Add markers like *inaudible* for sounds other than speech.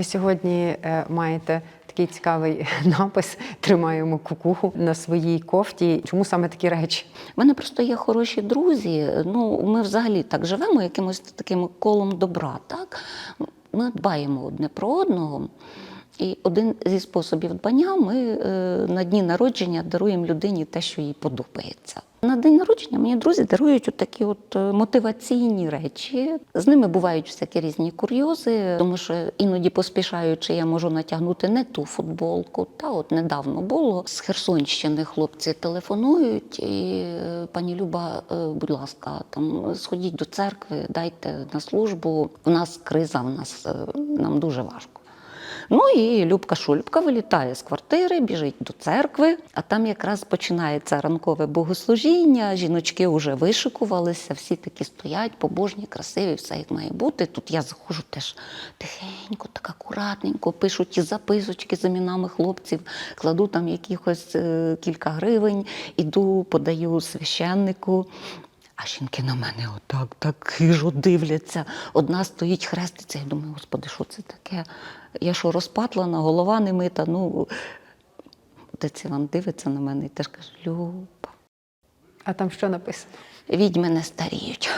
Ви сьогодні е, маєте такий цікавий *laughs* напис Тримаємо кукуху на своїй кофті. Чому саме такі речі? У мене просто є хороші друзі. Ну, ми взагалі так живемо якимось таким колом добра. Так? Ми дбаємо одне про одного. І один зі способів дбання ми е, на дні народження даруємо людині те, що їй подобається. На день народження мені друзі дарують от такі от е, мотиваційні речі. З ними бувають всякі різні курйози, тому що іноді поспішаючи, я можу натягнути не ту футболку. Та от недавно було з Херсонщини хлопці телефонують, і е, пані Люба, будь ласка, там сходіть до церкви, дайте на службу. У нас криза, в нас нам дуже важко. Ну і Любка Шульпка вилітає з квартири, біжить до церкви, а там якраз починається ранкове богослужіння. Жіночки вже вишикувалися, всі такі стоять, побожні, красиві, все як має бути. Тут я заходжу теж тихенько, так акуратненько, пишу ті записочки з іменами хлопців, кладу там якихось е, кілька гривень, іду, подаю священнику. А жінки на мене отак так хижо дивляться. Одна стоїть, хреститься. Я думаю, господи, що це таке? Я що розпатлана, голова не мита. Ну, отець Іван дивиться на мене і теж каже: Люба, А там що написано? відьми не старіють.